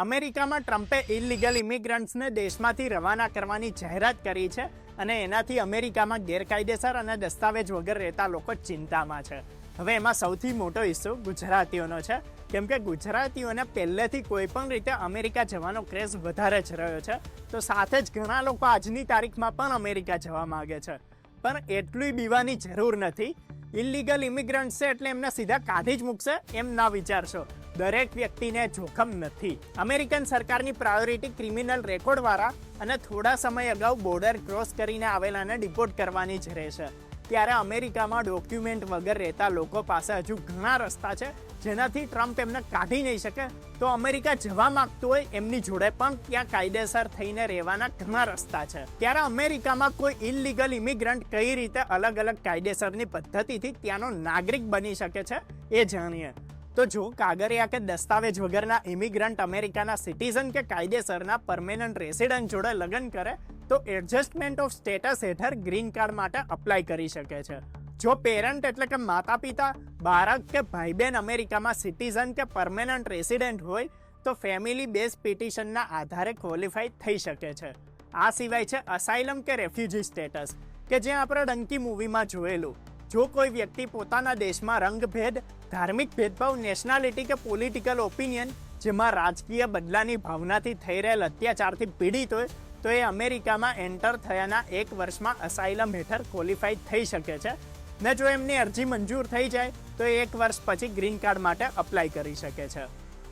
અમેરિકામાં ટ્રમ્પે ઇલીગલ ઇમિગ્રન્ટ્સને દેશમાંથી રવાના કરવાની જાહેરાત કરી છે અને એનાથી અમેરિકામાં ગેરકાયદેસર અને દસ્તાવેજ વગર રહેતા લોકો ચિંતામાં છે. હવે એમાં સૌથી મોટો હિસ્સો ગુજરાતીઓનો છે. કેમ કે ગુજરાતીઓને પહેલેથી કોઈ પણ રીતે અમેરિકા જવાનો ક્રેઝ વધારે જ રહ્યો છે. તો સાથે જ ઘણા લોકો આજની તારીખમાં પણ અમેરિકા જવા માગે છે. પણ એટલી બીવાની જરૂર નથી. ઇલીગલ ઇમિગ્રન્ટ્સ છે એટલે એમને સીધા કાઢી જ મૂકશે એમ ના વિચારશો. દરેક વ્યક્તિને જોખમ નથી. અમેરિકન સરકારની પ્રાયોરિટી ક્રિમિનલ રેકોર્ડવાળા અને થોડા સમય અગાઉ બોર્ડર ક્રોસ કરીને આવેલાને ડિપોર્ટ કરવાની જ રહેશે ત્યારે અમેરિકામાં ડોક્યુમેન્ટ વગર રહેતા લોકો પાસે હજુ ઘણા રસ્તા છે, જેનાથી ટ્રમ્પ એમને કાઢી નહીં શકે. તો અમેરિકા જવા માંગતું હોય એમની જોડે પણ ત્યાં કાયદેસર થઈને રહેવાના ઘણા રસ્તા છે. ત્યારે અમેરિકામાં કોઈ ઇલીગલ ઇમિગ્રન્ટ કઈ રીતે અલગ અલગ કાયદેસરની પદ્ધતિથી ત્યાંનો નાગરિક બની શકે છે, એ જાણીએ. તો જો કાગરિયા કે દસ્તાવેજ વગરના ઇમિગ્રન્ટ અમેરિકાના સિટીઝન કે કાયદેસરના પરમેનન્ટ રેસિડન્ટ જોડે લગ્ન કરે, તો એડજસ્ટમેન્ટ ઓફ સ્ટેટસ હેઠળ ગ્રીન કાર્ડ માટે અપ્લાય કરી શકે છે. જો પેરેન્ટ એટલે કે માતા પિતા બાળક કે ભાઈ બહેન અમેરિકામાં સિટીઝન કે પરમેનન્ટ રેસિડેન્ટ હોય, તો ફેમિલી બેઝ પિટિશનના આધારે ક્વોલિફાઈ થઈ શકે છે. આ સિવાય છે અસાઇલમ કે રેફ્યુજી સ્ટેટસ કે જે આપણે ડંકી મૂવીમાં જોયેલું. જો કોઈ વ્યક્તિ પોતાના દેશમાં રંગભેદ, ધાર્મિક ભેદભાવ નેશનાલિટી કે પોલિટિકલ ઓપિનિયન જેમાં રાજકીય બદલાની ભાવનાથી થઈ રહેલ અત્યાચારથી પીડિત હોય, તો એ અમેરિકામાં એન્ટર થયાના એક વર્ષમાં અસાઇલમ હેઠળ ક્વોલિફાઈ થઈ શકે છે. ને જો એમની અરજી મંજૂર થઈ જાય, તો એ એક વર્ષ પછી ગ્રીન કાર્ડ માટે અપ્લાય કરી શકે છે.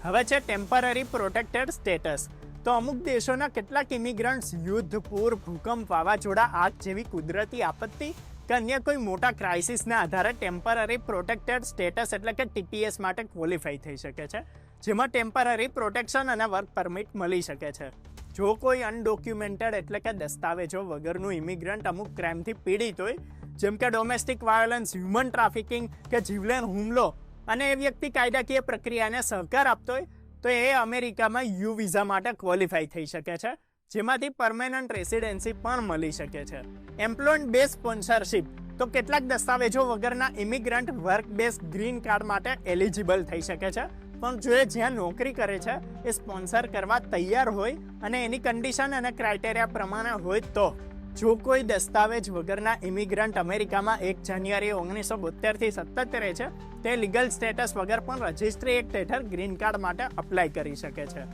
હવે છે ટેમ્પરરી પ્રોટેક્ટેડ સ્ટેટસ તો અમુક દેશોના કેટલાક ઇમિગ્રન્ટ્સ યુદ્ધ, પૂર, ભૂકંપ, વાવાઝોડા, આગ જેવી કુદરતી આપત્તિ કે અન્ય કોઈ મોટા ક્રાઇસિસના આધારે ટેમ્પરરી પ્રોટેક્ટેડ સ્ટેટસ એટલે કે ટીપીએસ માટે ક્વોલિફાઈ થઈ શકે છે, જેમાં ટેમ્પરરી પ્રોટેક્શન અને વર્ક પરમિટ મળી શકે છે. જો કોઈ અનડોક્યુમેન્ટેડ એટલે કે દસ્તાવેજો વગરનું ઇમિગ્રન્ટ અમુક ક્રાઇમથી પીડિત હોય, જેમ કે ડોમેસ્ટિક વાયોલન્સ હ્યુમન ટ્રાફિકિંગ કે જીવલેણ હુમલો, અને એ વ્યક્તિ કાયદાકીય પ્રક્રિયાને સહકાર આપતો હોય, તો એ અમેરિકામાં યુ વિઝા માટે ક્વોલિફાઈ થઈ શકે છે. જેમાંથી પરમેનન્ટ રેસિડેન્સી પણ મળી શકે છે. એમ્પ્લોયડ બેઝ સ્પોન્સરશિપ તો કેટલાક દસ્તાવેજો વગરના immigrant work base green card માટે એલિજિબલ થઈ શકે છે. પણ જો એ જ્યાં નોકરી કરે છે, એ સ્પોન્સર કરવા તૈયાર હોય અને એની કન્ડિશન અને ક્રાઇટેરિયા પ્રમાણે હોય તો, જો કોઈ દસ્તાવેજ વગરના ઇમિગ્રન્ટ અમેરિકામાં એક જાન્યુઆરી ઓગણીસો બોતેરથી સતત રહે છે, તે લીગલ સ્ટેટસ વગર પણ રજિસ્ટ્રી એક્ટ હેઠળ ગ્રીન કાર્ડ માટે અપ્લાય કરી શકે છે.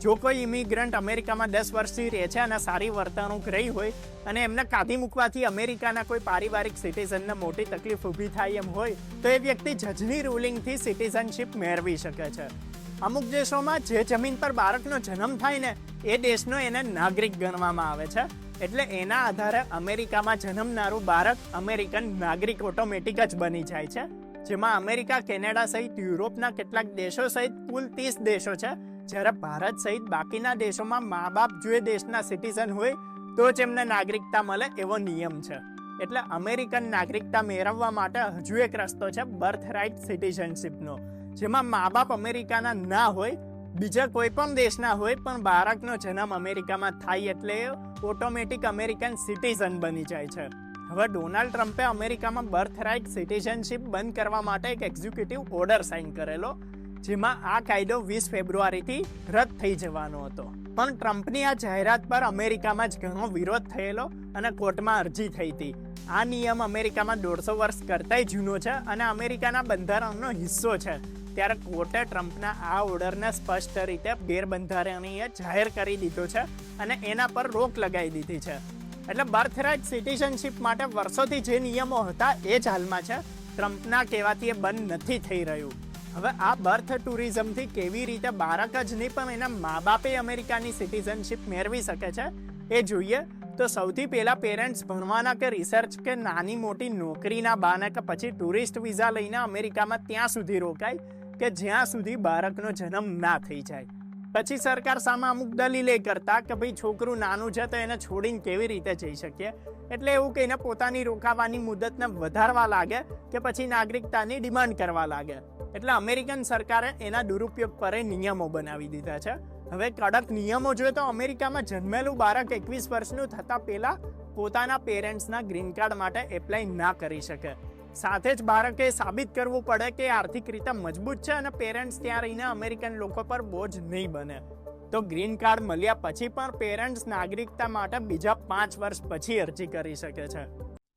જો કોઈ ઇમિગ્રન્ટ અમેરિકામાં દસ વર્ષથી રહે છે અને સારી વર્તણૂક રહી હોય અને એમને કાઢી મૂકવાથી અમેરિકાના કોઈ પારિવારિક સિટીઝનને મોટી તકલીફ ઊભી થાય એમ હોય, તો એ વ્યક્તિ જજની રૂલિંગથી સિટીઝનશીપ મેળવી શકે છે. અમુક દેશોમાં જે જમીન પર બાળકનો જન્મ થાય ને, એ દેશનો એને નાગરિક ગણવામાં આવે છે. એટલે એના આધારે અમેરિકામાં જન્મનારું બાળક અમેરિકન નાગરિક ઓટોમેટિક જ બની જાય છે. જેમાં અમેરિકા, કેનેડા સહિત યુરોપના કેટલાક દેશો સહિત કુલ ત્રીસ દેશો છે. જ્યારે ભારત સહિત બાકીના દેશોમાં મા બાપ જો દેશના સિટીઝન હોય, તો જ એમને નાગરિકતા મળે એવો નિયમ છે. એટલે અમેરિકન નાગરિકતા મેળવવા માટે હજુ એક રસ્તો છે બર્થ રાઇટ સિટીઝનશીપનો જેમાં મા બાપ અમેરિકાના ના હોય, બીજા કોઈ પણ દેશના હોય, પણ બાળકનો જન્મ અમેરિકામાં થાય એટલે ઓટોમેટિક અમેરિકન સિટીઝન બની જાય છે. હવે ડોનાલ્ડ ટ્રમ્પે અમેરિકામાં બર્થ રાઇટ સિટીઝનશીપ બંધ કરવા માટે એક એક્ઝિક્યુટિવ ઓર્ડર સાઇન કરેલો. જેમાં આ કાયદો વીસ ફેબ્રુઆરીથી રદ થઈ જવાનો હતો. પણ ટ્રમ્પની આ જાહેરાત પર અમેરિકામાં જ ઘણો વિરોધ થયેલો અને કોર્ટમાં અરજી થઈ હતી. આ નિયમ અમેરિકામાં દોઢસો વર્ષ કરતાંય જૂનો છે અને અમેરિકાના બંધારણનો હિસ્સો છે. ત્યારે કોર્ટે ટ્રમ્પના આ ઓર્ડરને સ્પષ્ટ રીતે ગેરબંધારણીય જાહેર કરી દીધો છે અને એના પર રોક લગાવી દીધી છે. એટલે બર્થરાઇટ સિટીઝનશીપ માટે વર્ષોથી જે નિયમો હતા એ જ હાલમાં છે. ટ્રમ્પના કહેવાથી એ બંધ નથી થઈ રહ્યું. હવે આ બર્થ ટુરિઝમથી કેવી રીતે બાળક જ નહીં, પણ એના મા બાપે અમેરિકાની સિટીઝનશીપ મેળવી શકે છે? એ જોઈએ. તો સૌથી પહેલાં પેરેન્ટ્સ ભણવાના કે રિસર્ચ કે નાની મોટી નોકરીના બાને કે પછી ટુરિસ્ટ વિઝા લઈને અમેરિકામાં ત્યાં સુધી રોકાય કે જ્યાં સુધી બાળકનો જન્મ ના થઈ જાય? પછી સરકાર સામે અમુક દલીલે કરતા કે ભાઈ છોકરું નાનું છે તો એને છોડીને કેવી રીતે જઈ શકીએ? એટલે એવું કહીને પોતાની રોકાવાની મુદતને વધારવા લાગે કે પછી નાગરિકતાની ડિમાન્ડ કરવા લાગે? એટલે અમેરિકન સરકારે એના દુરુપયોગ પર નિયમો બનાવી દીધા છે. હવે કડક નિયમો જોઈએ તો અમેરિકામાં જન્મેલું બાળક એકવીસ વર્ષનું થતાં પહેલાં પોતાના પેરેન્ટ્સના ગ્રીન કાર્ડ માટે એપ્લાય ના કરી શકે. સાથે જ બાળકે સાબિત કરવું પડે કે આર્થિક રીતે મજબૂત છે અને પેરેન્ટ્સ ત્યાં રહીને અમેરિકન લોકો પર બોજ નહીં બને. તો ગ્રીન કાર્ડ મળ્યા પછી પણ પેરેન્ટ્સ નાગરિકતા માટે બીજા પાંચ વર્ષ પછી અરજી કરી શકે છે.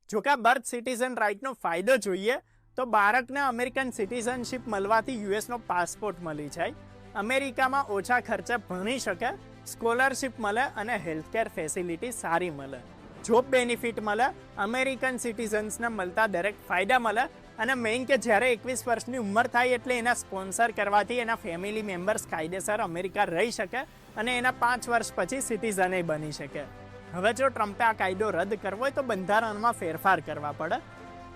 જોકે બર્થ સિટીઝન રાઇટનો ફાયદો જોઈએ તો બાળકને અમેરિકન સિટીઝનશીપ મળવાથી યુએસનો પાસપોર્ટ મળી જાય. અમેરિકામાં ઓછા ખર્ચે ભણી શકે, સ્કોલરશિપ મળે અને હેલ્થકેર ફેસિલિટી સારી મળે. જોબ બેનિફિટ મળે, અમેરિકન સિટીઝન્સને મળતા દરેક ફાયદા મળે અને મેઇન કે જ્યારે એકવીસ વર્ષની ઉંમર થાય એટલે એના સ્પોન્સર કરવાથી એના ફેમિલી મેમ્બર્સ કાયદેસર અમેરિકા રહી શકે અને એના પાંચ વર્ષ પછી સિટીઝને બની શકે. હવે જો ટ્રમ્પે આ કાયદો રદ કરવો હોય તો બંધારણમાં ફેરફાર કરવા પડે.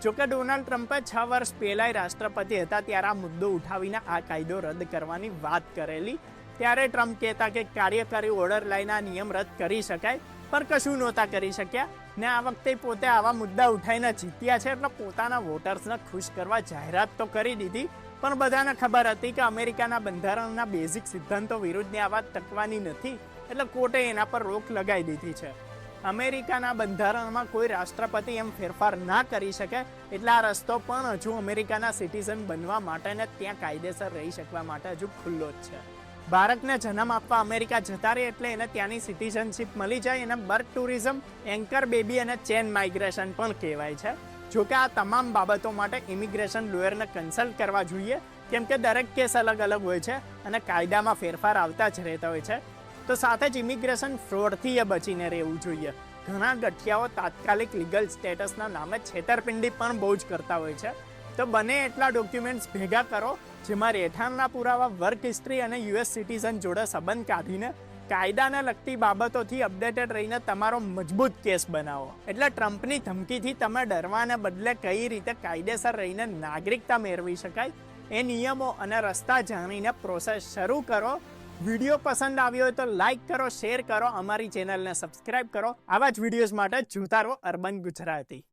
જોકે ડોનાલ્ડ ટ્રમ્પે છ વર્ષ પહેલાંય રાષ્ટ્રપતિ હતા, ત્યારે આ મુદ્દો ઉઠાવીને આ કાયદો રદ કરવાની વાત કરેલી. ત્યારે ટ્રમ્પ કહેતા કે કાર્યકારી ઓર્ડર લઈને આ નિયમ રદ કરી શકાય, પણ કશું નહોતા કરી શક્યા. ને આ વખતે પોતે આવા મુદ્દા ઉઠાઈને જીત્યા છે એટલે પોતાના વોટર્સને ખુશ કરવા જાહેરાત તો કરી દીધી. પણ બધાને ખબર હતી કે અમેરિકાના બંધારણના બેઝિક સિદ્ધાંતો વિરુદ્ધની આ વાત ટકવાની નથી, એટલે કોર્ટે એના પર રોક લગાવી દીધી છે. અમેરિકાના બંધારણમાં કોઈ રાષ્ટ્રપતિ એમ ફેરફાર ના કરી શકે, એટલે આ રસ્તો પણ હજુ અમેરિકાના સિટીઝન બનવા માટે ને ત્યાં કાયદેસર રહી શકવા માટે હજુ ખુલ્લો જ છે. બાળકને જન્મ આપવા અમેરિકા જતા રહે એટલે એને ત્યાંની સિટીઝનશીપ મળી જાય એને બર્થ ટુરિઝમ, એન્કર બેબી અને ચેન માઇગ્રેશન પણ કહેવાય છે. જોકે આ તમામ બાબતો માટે ઇમિગ્રેશન લોયરને કન્સલ્ટ કરવા જોઈએ, કેમ કે દરેક કેસ અલગ અલગ હોય છે અને કાયદામાં ફેરફાર આવતા જ રહેતા હોય છે. તો સાથે જ ઇમિગ્રેશન ફ્રોડથી એ બચીને રહેવું જોઈએ. ઘણા ગઠિયાઓ તાત્કાલિક લીગલ સ્ટેટસના નામે છેતરપિંડી પણ બહુ જ કરતા હોય છે. તો બને એટલા ડોક્યુમેન્ટ્સ ભેગા કરો, જેમાં રહેઠાણના પુરાવા, વર્ક હિસ્ટ્રી અને યુએસ સિટીઝન જોડે સંબંધ કાઢીને કાયદાને લગતી બાબતોથી અપડેટેડ રહીને તમારો મજબૂત કેસ બનાવો. એટલે ટ્રમ્પની ધમકીથી તમે ડરવાને બદલે કઈ રીતે કાયદેસર રહીને નાગરિકતા મેળવી શકાય એ નિયમો અને રસ્તા જાણીને પ્રોસેસ શરૂ કરો વીડિયો પસંદ આવ્યો હોય તો લાઈક કરો શેર કરો, અમારી ચેનલને સબસ્ક્રાઇબ કરો. આવા જ વિડીયોઝ માટે જોતા રહો અર્બન ગુજરાતી.